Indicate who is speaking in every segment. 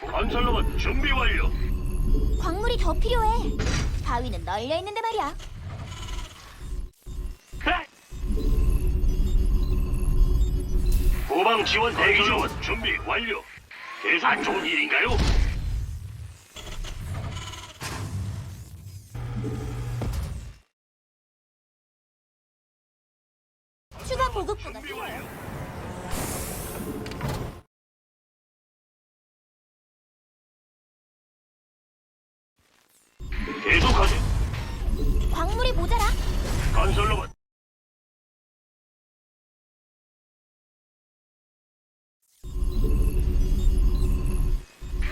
Speaker 1: 건설로봇 준비 완료.
Speaker 2: 광물이 더 필요해. 바위는 널려 있는데 말이야.
Speaker 1: 네. 후방 지원 대기 중. 준비 완료. 계속 안 좋은 일인가요?
Speaker 2: 추가 보급부가
Speaker 1: 준비
Speaker 2: 필요해.
Speaker 1: 완료.
Speaker 2: 모자라.
Speaker 1: 건설로봇.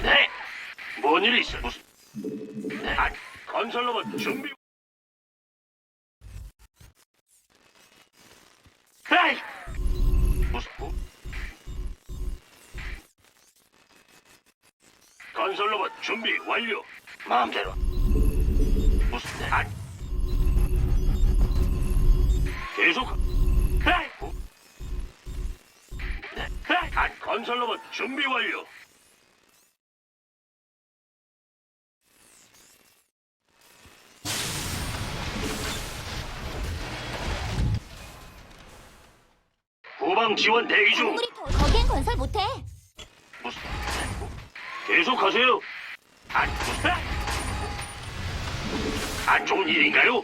Speaker 1: 네. 뭔 일이 있어? 무슨? 네. 아, 건설로봇 준비. 에이! 무슨? 뭐? 건설로봇 준비 완료. 마음대로. 계속. 뭐? 네. 에이! 아, 건설 로봇 준비 완료. 후방 지원 대기 중.
Speaker 2: 더 거기엔 건설 못해.
Speaker 1: 무슨? 계속하세요. 안? 안 좋은 일인가요?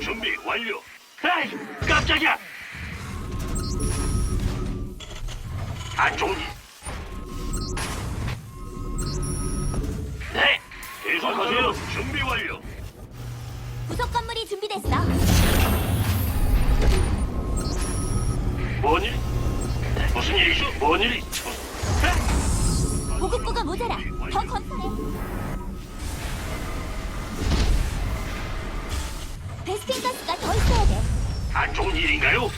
Speaker 1: 준비 완료. 에이, 깜짝이야. 안 좋은 일. 네. 계속하세요. 준비 완료.
Speaker 2: 부속 건물이 준비됐어.
Speaker 1: 뭔 일? 네, 무슨 일이죠? 뭔 일이?
Speaker 2: 보급부가 모자라. 더 건설해. 베스핀 가스가 더 있어야 돼.
Speaker 1: 안 좋은 일인가요?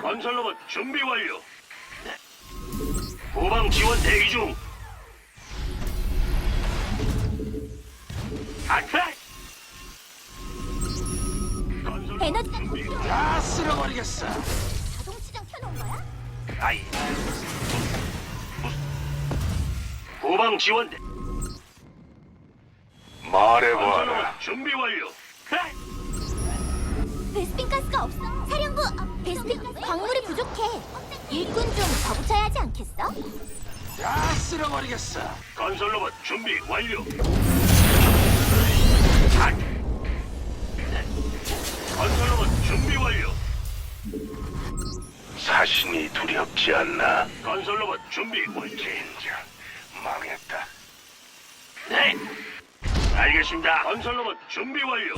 Speaker 1: 건설로봇 준비 완료. 네. 후방 지원 대기 중. 안돼. 건설
Speaker 2: 에너지가 필요해.
Speaker 3: 다 쓸어버리겠어.
Speaker 2: 자동 치장 켜놓은 거야?
Speaker 1: 아이. 후방 지원 대.
Speaker 3: 말해봐라.
Speaker 1: 건설로봇 준비 완료. 네.
Speaker 2: 베스핀 가스가 없어. 사령부 업- 베스핀 광물이 부족해. 일꾼 좀 더 붙여야 하지 않겠어?
Speaker 3: 다 쓸어버리겠어.
Speaker 1: 건설 로봇 준비 완료. 안. 네. 건설 로봇 준비 완료.
Speaker 3: 사신이 두렵지 않나?
Speaker 1: 건설 로봇 준비 완료.
Speaker 3: 젠장, 망했다.
Speaker 1: 네. 알겠습니다. 건설로봇 준비 완료.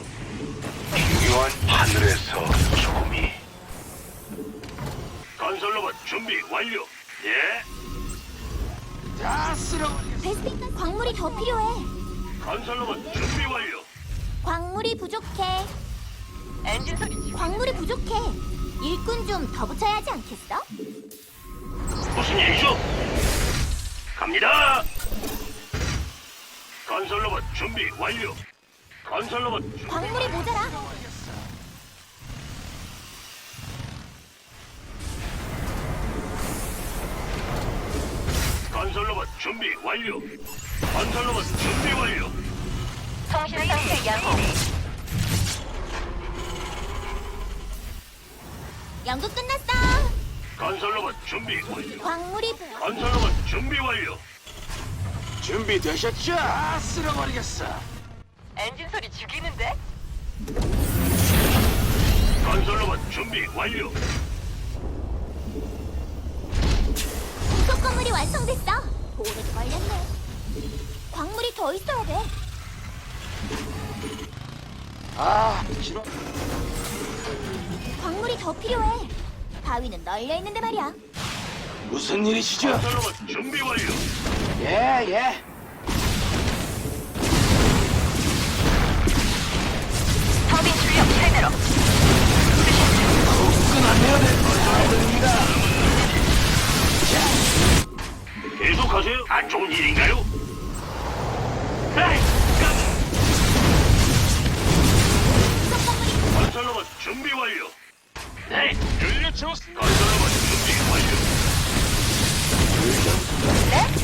Speaker 3: 기묘한 하늘에서 죽음이
Speaker 1: 건설로봇 준비 완료. 예.
Speaker 2: 베스핀 광물이 더 필요해.
Speaker 1: 건설로봇 준비 완료.
Speaker 2: 광물이 부족해. 엔진 소리. 광물이 부족해. 일꾼 좀 더 붙여야 하지 않겠어?
Speaker 1: 무슨 일이죠? 갑니다. 건설로봇 준비 완료. 건설로봇 준비
Speaker 2: 광물이 모자라.
Speaker 1: 건설로봇 준비 완료. 건설로봇 준비 완료.
Speaker 2: 통신 상태 양호. 연구 끝났어.
Speaker 1: 건설로봇 준비 완료.
Speaker 2: 광물이 부-
Speaker 1: 건설로봇 준비 완료.
Speaker 3: 준비되셨죠? 다 쓸어버리겠어.
Speaker 4: 엔진 소리 죽이는데?
Speaker 1: 건설로봇 준비 완료.
Speaker 2: 부속 건물이 완성됐어. 오래 걸렸네. 광물이 더 있어야 돼.
Speaker 3: 아, 싫어.
Speaker 2: 광물이 더 필요해. 바위는 널려 있는데 말이야.
Speaker 3: 무슨 일이시죠?
Speaker 1: 건설로봇 준비 완료.
Speaker 3: 예, 예.
Speaker 4: 터빈 출력 최대로 완료.
Speaker 3: 끝나면 됩니다.
Speaker 1: 계속하세요. 안 좋은 일인가요? 에이, 깜. 건설로봇 준비 완료. 네, 연료 채웠습니다. 건설로봇 준비 완료.
Speaker 4: 네?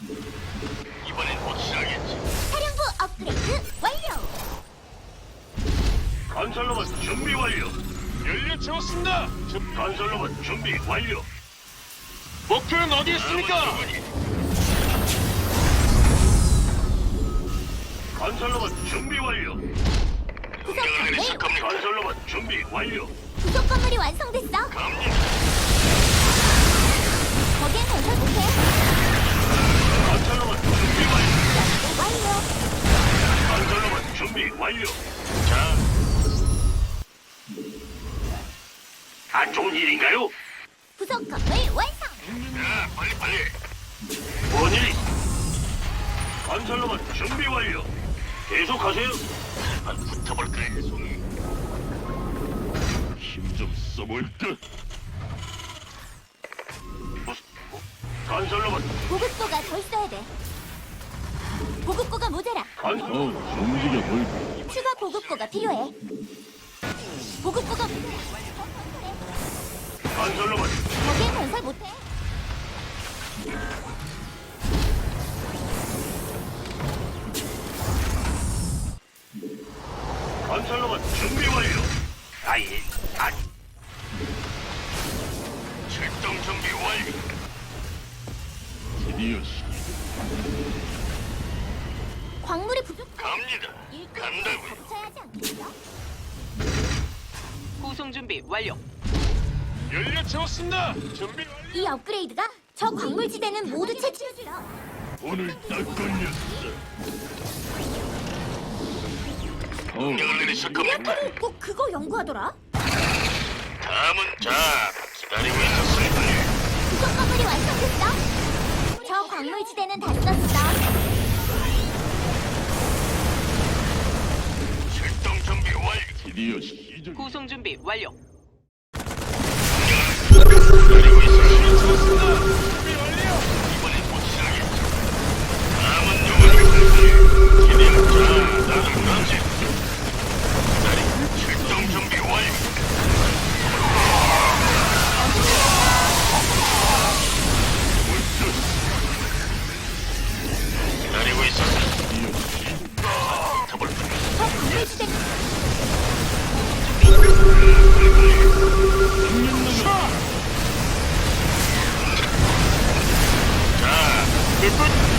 Speaker 1: 이번엔 확실하겠지.
Speaker 2: 사령부 업그레이드 완료.
Speaker 1: 건설로봇 준비 완료. 연료 채웠습니다. 건설로봇 준비 완료. 목표는 어디 있습니까? 건설로봇 준비 완료.
Speaker 2: 구성 건물
Speaker 1: 건설로봇 준비 완료.
Speaker 2: 구성 건물이 완성됐어.
Speaker 1: 갑니다. 건설로봇 준비 완료. 계속하세요. 한번 붙어볼까요, 송이? 힘좀 써볼까? 무슨? 뭐? 건설로봇
Speaker 2: 보급고가 더 있어야 돼. 보급고가 모자라.
Speaker 1: 건설.
Speaker 5: 움직여 볼까?
Speaker 2: 추가 보급고가 필요해. 보급고가 모자라.
Speaker 1: 건설로봇
Speaker 2: 거기엔 건설 못해.
Speaker 1: 건설로봇 준비 완료. 아예 아니. 출동 준비 완료.
Speaker 5: 드디어 시
Speaker 2: 광물이 부족해.
Speaker 1: 갑니다. 간다고요.
Speaker 2: 않겠어?
Speaker 4: 구성 준비 완료.
Speaker 1: 연료 채웠습니다. 준비 완료.
Speaker 2: 이 업그레이드가 저 광물지대는 모두 채취해주려.
Speaker 5: 오늘 딱 걸렸어. 어,
Speaker 1: 명을 내리실 겁니까?
Speaker 2: 우리한테는 꼭 그거 연구하더라.
Speaker 1: 다음은 자 기다리고 있었습니다.
Speaker 2: 구성 건물이 완성됐어. 저 광물지대는 다 썼어.
Speaker 1: 출동 준비 완료.
Speaker 5: 드디어 시작.
Speaker 4: 구성 준비 완료.
Speaker 1: 기다리고 있었습니다. 준비 완료. 이번엔 확실하겠죠. 다음은 누구니? 기대는 자 나도 그렇지. 자,